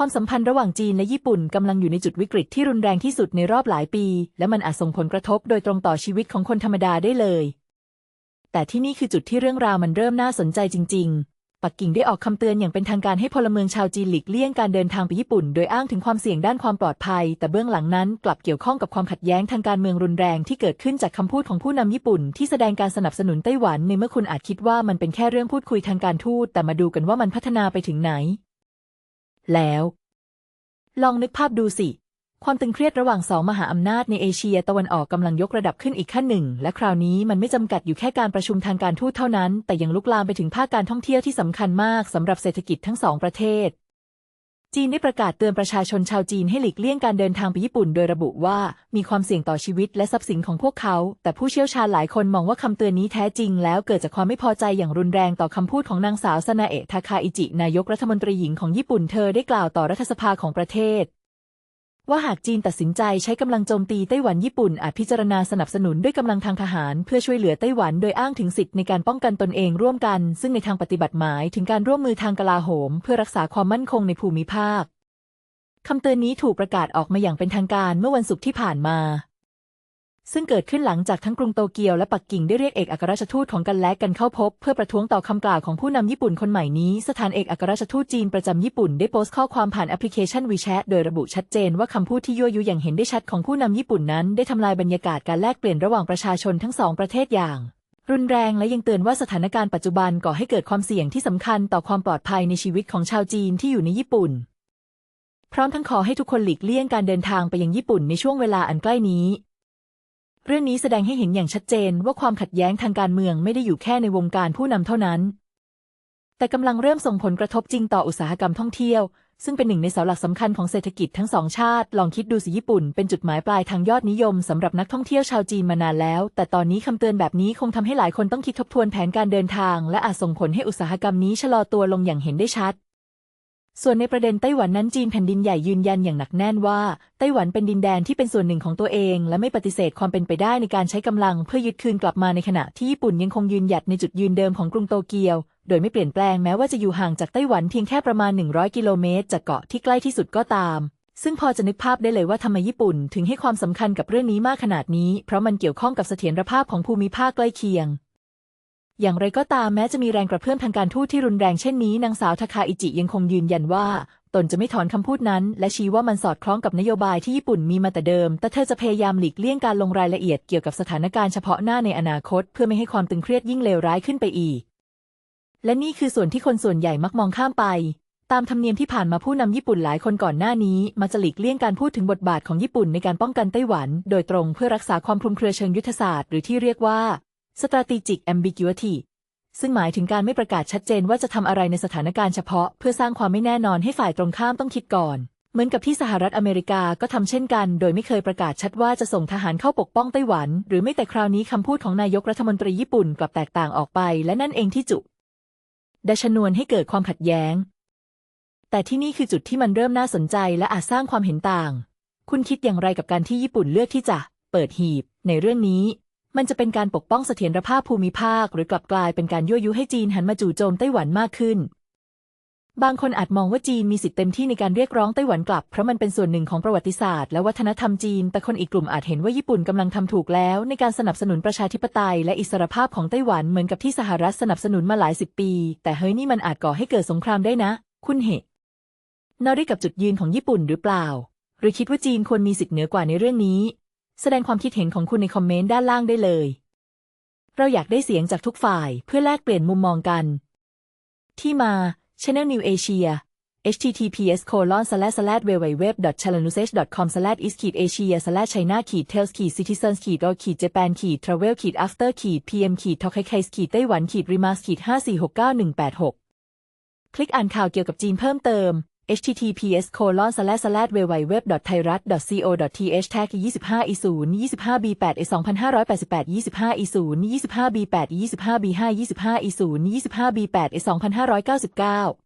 ความสัมพันธ์ระหว่างจีนและญี่ปุ่นกำลังอยู่ในจุดวิกฤตที่รุนแรงที่สุดในรอบหลายปี และมันอาจส่งผลกระทบโดยตรงต่อชีวิตของคนธรรมดาได้เลย แต่ที่นี่คือจุดที่เรื่องราวมันเริ่มน่าสนใจจริง ๆ ปักกิ่งได้ออกคำเตือนอย่างเป็นทางการให้พลเมืองชาวจีนหลีกเลี่ยงการเดินทางไปญี่ปุ่น โดยอ้างถึงความเสี่ยงด้านความปลอดภัย แต่เบื้องหลังนั้นกลับเกี่ยวข้องกับความขัดแย้งทางการเมืองรุนแรงที่เกิดขึ้นจากคำพูดของผู้นำญี่ปุ่น ที่แสดงการสนับสนุนไต้หวันในเมื่อคุณอาจคิดว่ามันเป็นแค่เรื่องพูดคุยทางการทูตแต่มาดูกันว่ามันพัฒนาไปถึงไหน แล้ว ลองนึกภาพดูสิ ความตึงเครียดระหว่างสองมหาอำนาจในเอเชียตะวันออกกำลังยกระดับขึ้นอีกขั้นหนึ่ง และคราวนี้มันไม่จำกัดอยู่แค่การประชุมทางการทูตเท่านั้น แต่ยังลุกลามไปถึงภาคการท่องเที่ยวที่สำคัญมากสำหรับเศรษฐกิจทั้งสองประเทศ จีนได้ประกาศเตือนประชาชนชาวจีนให้หลีกเลี่ยงการเดินทางไปญี่ปุ่น โดยระบุว่ามีความเสี่ยงต่อชีวิตและทรัพย์สินของพวกเขา แต่ผู้เชี่ยวชาญหลายคนมองว่าคำเตือนนี้แท้จริงแล้วเกิดจากความไม่พอใจอย่างรุนแรงต่อคำพูดของนางสาวซานาเอะทาคาอิจิ นายกรัฐมนตรีหญิงของญี่ปุ่นเธอได้กล่าวต่อรัฐสภาของประเทศ ว่าหากจีนตัดสินใจใช้กำลังโจมตีไต้หวันญี่ปุ่นอาจพิจารณาสนับสนุนด้วยกำลังทางทหาร เพื่อช่วยเหลือไต้หวันโดยอ้างถึงสิทธิในการป้องกันตนเองร่วมกัน ซึ่งในทางปฏิบัติหมายถึงการร่วมมือทางกลาโหม เพื่อรักษาความมั่นคงในภูมิภาคคำเตือนนี้ถูกประกาศออกมาอย่างเป็นทางการเมื่อวันศุกร์ที่ผ่านมา ซึ่งเกิดขึ้นหลังจากทั้งกรุงโตเกียวและปักกิ่งได้เรียกเอกอัครราชทูตของกันและกันเข้าพบ เพื่อประท้วงต่อคำกล่าวของผู้นำญี่ปุ่นคนใหม่นี้ สถานเอกอัครราชทูตจีนประจำญี่ปุ่นได้โพสต์ข้อความผ่านแอปพลิเคชันวีแชทโดยระบุชัดเจนว่าคำพูดที่ยั่วยุอย่างเห็นได้ชัดของผู้นำญี่ปุ่นนั้น ได้ทำลายบรรยากาศการแลกเปลี่ยนระหว่างประชาชนทั้งสองประเทศอย่างรุนแรงและยังเตือนว่าสถานการณ์ปัจจุบันก่อให้เกิดความเสี่ยงที่สำคัญต่อความปลอดภัยในชีวิตของชาวจีนที่อยู่ในญี่ปุ่น พร้อมทั้งขอให้ทุกคนหลีกเลี่ยงการเดินทางไปยังญี่ปุ่นในช่วงเวลาอันใกล้นี้ เรื่องนี้แสดงให้เห็นอย่างชัดเจนว่าความขัดแย้งทางการเมืองไม่ได้อยู่แค่ในวงการผู้นำเท่านั้น แต่กำลังเริ่มส่งผลกระทบจริงต่ออุตสาหกรรมท่องเที่ยว ซึ่งเป็นหนึ่งในเสาหลักสำคัญของเศรษฐกิจทั้งสองชาติ ลองคิดดูสิญี่ปุ่นเป็นจุดหมายปลายทางยอดนิยมสำหรับนักท่องเที่ยวชาวจีนมานานแล้ว แต่ตอนนี้คำเตือนแบบนี้คงทำให้หลายคนต้องคิดทบทวนแผนการเดินทาง และอาจส่งผลให้อุตสาหกรรมนี้ชะลอตัวลงอย่างเห็นได้ชัด ส่วนในประเด็นไต้หวันนั้นจีนแผ่นดินใหญ่ยืนยันอย่างหนักแน่นว่า ไต้หวันเป็นดินแดนที่เป็นส่วนหนึ่งของตัวเอง และไม่ปฏิเสธความเป็นไปได้ในการใช้กำลังเพื่อยึดคืนกลับมาในขณะที่ญี่ปุ่นยังคงยืนหยัดในจุดยืนเดิมของกรุงโตเกียว โดยไม่เปลี่ยนแปลงแม้ว่าจะอยู่ห่างจากไต้หวันเพียงแค่ประมาณ 100 กิโลเมตรจากเกาะที่ใกล้ที่สุดก็ตาม ซึ่งพอจะนึกภาพได้เลยว่าทำไมญี่ปุ่น ถึงให้ความสำคัญกับเรื่องนี้มากขนาดนี้ เพราะมันเกี่ยวข้องกับเสถียรภาพของภูมิภาคใกล้เคียง อย่างไรก็ตามแม้จะมีแรงกระเพื่อมทางการทูตที่รุนแรงเช่นนี้นางสาวทาคาอิจิยังคงยืนยันว่า ตนจะไม่ถอนคำพูดนั้น และชี้ว่ามันสอดคล้องกับนโยบายที่ญี่ปุ่นมีมาแต่เดิม แต่เธอจะพยายามหลีกเลี่ยงการลงรายละเอียดเกี่ยวกับสถานการณ์เฉพาะหน้าในอนาคต เพื่อไม่ให้ความตึงเครียดยิ่งเลวร้ายขึ้นไปอีก และนี่คือส่วนที่คนส่วนใหญ่มักมองข้ามไปตามธรรมเนียมที่ผ่านมาผู้นำญี่ปุ่นหลายคนก่อนหน้านี้มาจะหลีกเลี่ยงการพูดถึงบทบาทของญี่ปุ่นในการป้องกันไต้หวัน โดยตรงเพื่อรักษาความคลุมเครือเชิงยุทธศาสตร์ หรือที่เรียกว่า strategic ambiguity ซึ่งหมายถึงการไม่ประกาศชัดเจนว่าจะทำอะไรในสถานการณ์เฉพาะ เพื่อสร้างความไม่แน่นอนให้ฝ่ายตรงข้ามต้องคิดก่อน เหมือนกับที่สหรัฐอเมริกาก็ทำเช่นกัน โดยไม่เคยประกาศชัดว่าจะส่งทหารเข้าปกป้องไต้หวัน หรือไม่แต่คราวนี้คำพูดของนายกรัฐมนตรีญี่ปุ่นกลับแตกต่างออกไป และนั่นเองที่จุดชนวนให้เกิดความขัดแย้ง แต่ที่นี่คือจุดที่มันเริ่มน่าสนใจและอาจสร้างความเห็นต่าง คุณคิดอย่างไรกับการที่ญี่ปุ่นเลือกที่จะ เปิดหีบ ในเรื่องนี้ มันจะเป็นการปกป้องเสถียรภาพภูมิภาค หรือกลับกลายเป็นการยั่วยุให้จีนหันมาจู่โจมไต้หวันมากขึ้น บางคนอาจมองว่าจีนมีสิทธิ์เต็มที่ในการเรียกร้องไต้หวันกลับ เพราะมันเป็นส่วนหนึ่งของประวัติศาสตร์และวัฒนธรรมจีน แต่คนอีกกลุ่มอาจเห็นว่าญี่ปุ่นกำลังทำถูกแล้ว ในการสนับสนุนประชาธิปไตย และอิสรภาพของไต้หวันเหมือนกับที่สหรัฐสนับสนุนมาหลายสิบปี แต่เฮ้ยนี่มันอาจก่อให้เกิดสงครามได้นะ คุณเหนอริกับจุดยืนของญี่ปุ่นหรือเปล่า หรือคิดว่าจีนควรมีสิทธิ์เหนือกว่าในเรื่องนี้ แสดงความคิดเห็นของคุณในคอมเมนต์ด้านล่างได้เลย เราอยากได้เสียงจากทุกฝ่ายเพื่อแลกเปลี่ยนมุมมองกัน ที่มา Channel New Asia https colon slash slash www channelnews com slash is ขีด asia slash china ขีด tales ขีด citizens ขีด or ขีด japan ขีด travel ขีด after ขีด pm ขีด talk case ขีดไต้หวันขีด remarks ขีด5469186 คลิกอ่านข่าวเกี่ยวกับจีนเพิ่มเติม https colon slash slash w w w t h a i r a t c o t h tag 25 e 0 25 b 8 2 5 8 8 25 e 0 25 b 8 25 b 5 25 e 0 25 b 8 2 5 9 9